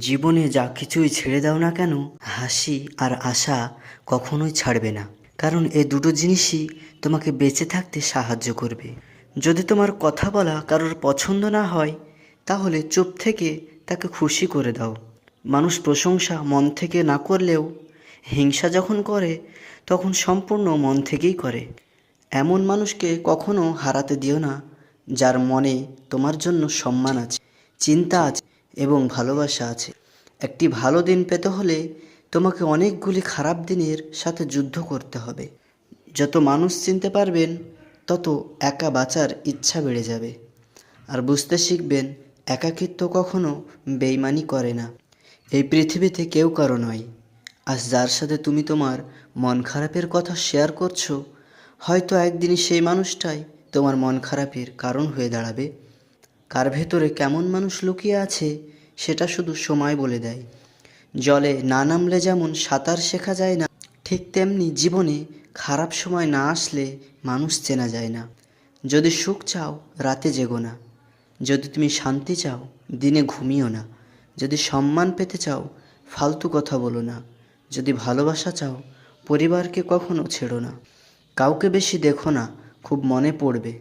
জীবনে যা কিছুই ছেড়ে দাও না কেন, হাসি আর আশা কখনোই ছাড়বে না। কারণ এই দুটো জিনিসই তোমাকে বেঁচে থাকতে সাহায্য করবে। যদি তোমার কথা বলা কারোর পছন্দ না হয়, তাহলে চুপ থেকে তাকে খুশি করে দাও। মানুষ প্রশংসা মন থেকে না করলেও, হিংসা যখন করে, তখন সম্পূর্ণ মন থেকেই করে। এমন মানুষকে কখনো হারাতে দিও না, যার মনে তোমার জন্য সম্মান আছে, চিন্তা আছে এবং ভালোবাসা আছে। একটি ভালো দিন পেতে হলে তোমাকে অনেকগুলি খারাপ দিনের সাথে যুদ্ধ করতে হবে। যত মানুষ চিনতে পারবেন, তত একা বাঁচার ইচ্ছা বেড়ে যাবে। আর বুঝতে শিখবেন, একাকিত্ব কখনো বেইমানি করে না। এই পৃথিবীতে কেউ কারও নয়। আজ যার সাথে তুমি তোমার মন খারাপের কথা শেয়ার করছ, হয়তো একদিনই সেই মানুষটাই তোমার মন খারাপের কারণ হয়ে দাঁড়াবে। কার ভেতরে কেমন মানুষ লুকিয়ে আছে, সেটা শুধু সময় বলে দেয়। জলে না নামলে যেমন সাঁতার শেখা যায় না, ঠিক তেমনি জীবনে খারাপ সময় না আসলে মানুষ চেনা যায় না। যদি সুখ চাও, রাতে জেগো না। যদি তুমি শান্তি চাও, দিনে ঘুমিও না। যদি সম্মান পেতে চাও, ফালতু কথা বলো না। যদি ভালোবাসা চাও, পরিবারকে কখনো ছেড়ো না। কাউকে বেশি দেখো না, খুব মনে পড়বে।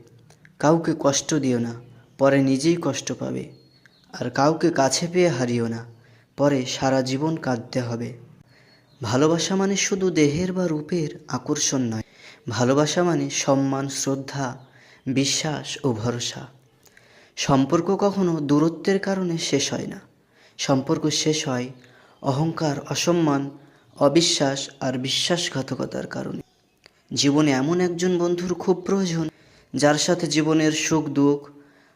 কাউকে কষ্ট দিও না। পরে নিজেই কষ্ট পাবে। আর কাউকে কাছে পেয়ে হারিও না, পরে সারা জীবন কাঁদতে হবে। ভালোবাসা মানে শুধু দেহের বা রূপের আকর্ষণ নয়, ভালোবাসা মানে সম্মান, শ্রদ্ধা, বিশ্বাস ও ভরসা। সম্পর্ক কখনো দূরত্বের কারণে শেষ হয় না। সম্পর্ক শেষ হয় অহংকার, অসম্মান, অবিশ্বাস আর বিশ্বাসঘাতকতার কারণে। জীবনে এমন একজন বন্ধুর খুব প্রয়োজন, যার সাথে জীবনের সুখ দুঃখ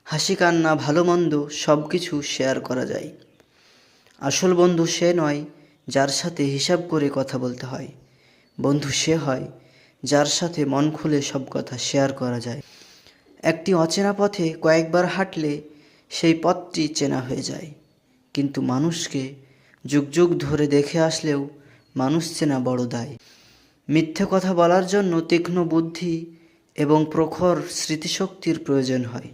হাসি কান্না, ভালো মন্দ সব কিছু শেয়ার করা যায়। আসল বন্ধু সে নয় যার সাথে হিসাব করে কথা বলতে হয়। বন্ধু সে হয় যার সাথে মন খুলে সব কথা শেয়ার করা যায়। একটি অচেনা পথে কয়েকবার হাঁটলে সেই পথটি চেনা হয়ে যায়। কিন্তু মানুষকে যুগ যুগ ধরে দেখে আসলেও মানুষ চেনা বড় দায়। মিথ্যে কথা বলার জন্য তীক্ষ্ণ বুদ্ধি এবং প্রখর স্মৃতিশক্তির প্রয়োজন হয়।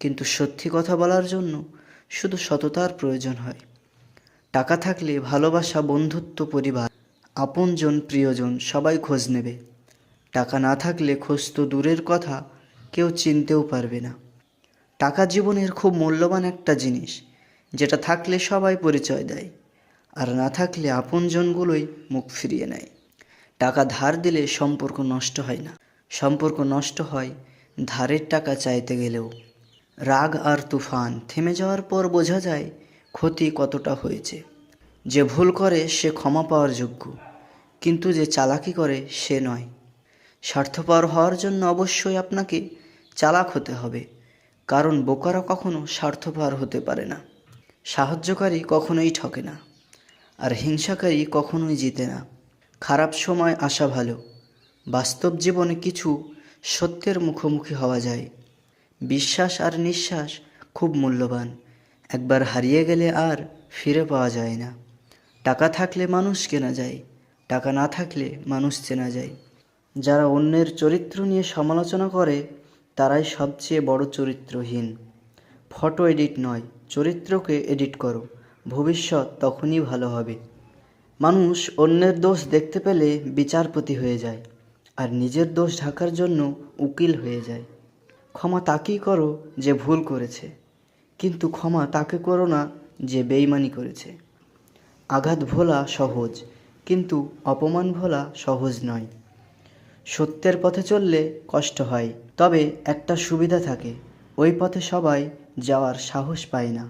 কিন্তু সত্যি কথা বলার জন্য শুধু সততার প্রয়োজন হয়। টাকা থাকলে ভালোবাসা, বন্ধুত্ব, পরিবার, আপনজন, প্রিয়জন সবাই খোঁজ নেবে। টাকা না থাকলে খোঁজ তো দূরের কথা, কেউ চিনতেও পারবে না। টাকা জীবনের খুব মূল্যবান একটা জিনিস, যেটা থাকলে সবাই পরিচয় দেয়, আর না থাকলে আপনজনগুলোই মুখ ফিরিয়ে নেয়। টাকা ধার দিলে সম্পর্ক নষ্ট হয় না। সম্পর্ক নষ্ট হয় ধারের টাকা চাইতে গেলেও। রাগ আর তুফান থেমে যাওয়ার পর বোঝা যায় ক্ষতি কতটা হয়েছে। যে ভুল করে সে ক্ষমা পাওয়ার যোগ্য, কিন্তু যে চালাকি করে সে নয়। স্বার্থপর হওয়ার জন্য অবশ্যই আপনাকে চালাক হতে হবে, কারণ বোকারা কখনো স্বার্থপর হতে পারে না। সাহায্যকারী কখনোই ঠকে না, আর হিংসাকারী কখনোই জিতে না। খারাপ সময় আসা ভালো, বাস্তব জীবনে কিছু সত্যের মুখোমুখি হওয়া যায়। বিশ্বাস আর নিঃশ্বাস খুব মূল্যবান। একবার হারিয়ে গেলে আর ফিরে পাওয়া যায় না। টাকা থাকলে মানুষ কেনা যায়, টাকা না থাকলে মানুষ চেনা যায়। যারা অন্যের চরিত্র নিয়ে সমালোচনা করে, তারাই সবচেয়ে বড় চরিত্রহীন। ফটো এডিট নয়, চরিত্রকে এডিট করো। ভবিষ্যৎ তখনই ভালো হবে। মানুষ অন্যের দোষ দেখতে পেলে বিচারপতি হয়ে যায়, আর নিজের দোষ ঢাকার জন্য উকিল হয়ে যায়। ক্ষমা তাকেই করো যে ভুল করেছে। কিন্তু ক্ষমা তাকে করো না যে বেইমানি করেছে। আঘাত ভোলা সহজ, কিন্তু অপমান ভোলা সহজ নয়। সত্যের পথে চললে কষ্ট হয়, তবে একটা সুবিধা থাকে, ওই পথে সবাই যাওয়ার সাহস পায় না।